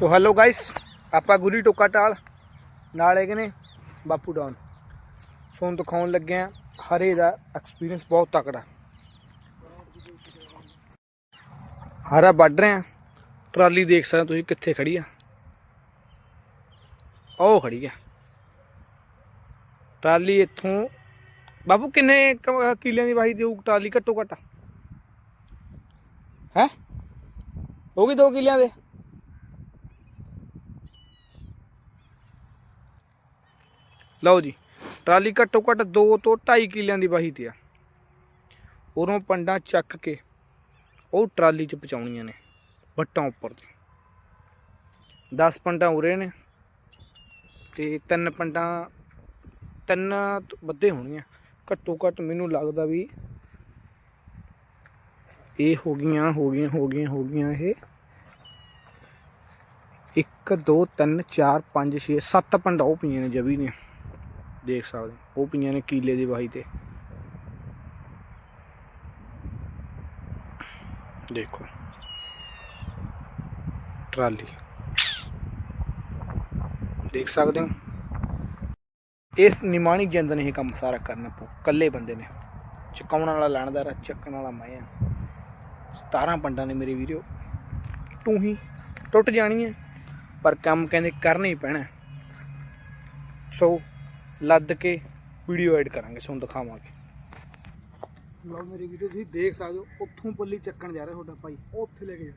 So hello guys ਆਪਾਂ ਗੁਰੀ ਟੋਕਾ ਟਾਲ, ਨਾਲ ਹੈਗੇ ਨੇ ਬਾਪੂ ਡਾਨ ਸੋਨ ਦਿਖਾਉਣ ਲੱਗੇ ਆ ਹਰੇ ਦਾ ਐਕਸਪੀਰੀਅੰਸ ਬਹੁਤ ਤਕੜਾ। ਹਰਾ ਵੱਢ ਰਹੇ ਆ ਟਰਾਲੀ ਦੇਖ ਸਕਦੇ ਹੋ ਤੁਸੀਂ ਕਿੱਥੇ ਖੜੀ ਆ। ਉਹ ਖੜੀ ਆ। ਟਰਾਲੀ ਇੱਥੋਂ, ਬਾਪੂ ਕਿੰਨੇ ਕਿਲਿਆਂ ਦੀ ਵਾਹੀ ਦੇਊ ਟਰਾਲੀ ਘੱਟੋ ਘੱਟ? ਹੈ? ਹੋ ਗਈ 2 ਕਿਲਿਆਂ ਦੇ? ਲਓ ਜੀ, ਟਰਾਲੀ ਘੱਟੋ ਘੱਟ 2 ਤੋਂ 2.5 ਕਿੱਲਿਆਂ ਦੀ ਵਾਹੀ ਤੇ ਆ। ਉਰੋਂ ਪੰਡਾਂ ਚੱਕ ਕੇ ਉਹ ਟਰਾਲੀ 'ਚ ਪਹੁੰਚਾਉਣੀਆਂ ਨੇ, ਵੱਟਾਂ ਉੱਪਰ ਤੇ। 10 ਪੰਡਾਂ ਉਰੇ ਨੇ ਤੇ ਤਿੰਨ ਪੰਡਾਂ, ਤਿੰਨ ਵੱਧੇ ਹੋਣੀਆਂ ਘੱਟੋ ਘੱਟ ਮੈਨੂੰ ਲੱਗਦਾ ਵੀ ਇਹ ਹੋ ਗਈਆਂ ਹੋ ਗਈਆਂ ਹੋ ਗਈਆਂ ਹੋ ਗਈਆਂ ਇਹ। 1 2 3 4 5 6 7 ਪੰਡਾ ਉਹ ਪਈਆਂ ਨੇ ਜਵੀ ਨੇ ਦੇਖ ਸਕਦੇ ਹੋ। ਉਹ ਪਈਆਂ ਨੇ ਕੀਲੇ ਦੀ ਵਾਹੀ ਤੇ। ਦੇਖੋ। ਟਰਾਲੀ। ਦੇਖ ਸਕਦੇ ਹੋ? ਇਸ ਨਿਮਾਣੀ ਜਿੰਦ ਨੇ ਇਹ ਕੰਮ ਸਾਰਾ ਕਰਨਾ ਪਊ। ਕੱਲੇ ਬੰਦੇ ਨੇ। ਚਕਾਉਣ ਵਾਲਾ ਲਾਣਦਾਰ ਆ, ਚੱਕਣ ਵਾਲਾ ਮੈਂ ਆ। 17 ਪੰਡਾਂ ਨੇ ਮੇਰੇ ਵੀਰੋ। ਤੂੰ ਹੀ ਟੁੱਟ ਜਾਣੀ ਹੈ ਪਰ ਕੰਮ ਕਹਿੰਦੇ ਕਰਨਾ ਹੀ ਪੈਣਾ। ਸੋ ਲੱਦ ਕੇ ਵੀਡੀਓ ਐਡ ਕਰਾਂਗੇ, ਤੁਹਾਨੂੰ ਦਿਖਾਵਾਂਗੇ। ਲਓ ਮੇਰੀ ਵੀਡੀਓ ਤੁਸੀਂ ਦੇਖ ਸਕਦੇ ਹੋ, ਉੱਥੋਂ ਪੱਲੀ ਚੱਕਣ ਜਾ ਰਿਹਾ ਤੁਹਾਡਾ ਭਾਈ ਉਹ ਉੱਥੇ ਲੈ ਕੇ ਜਾ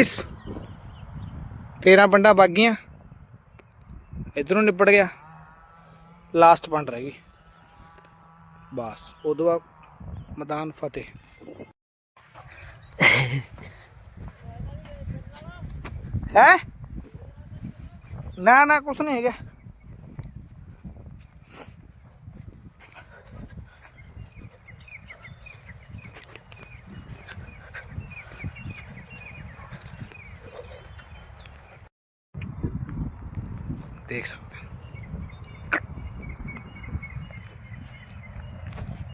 ਇਸ। 13 ਪੰਡਾ ਵਗ ਗਈਆਂ। ਇਧਰੋਂ ਨਿਪਟ ਗਿਆ। ਲਾਸਟ ਪੰਡ ਰਹਿ ਗਈ। ਬਸ, ਉਦੋਂ ਬਾਅਦ ਮੈਦਾਨ ਫਤਿਹ। ਹੈ? ਨਾ ਨਾ, ਕੁਛ ਨਹੀਂ ਹੈਗਾ। ਦੇਖ ਸਕਦੇ ਹੋ।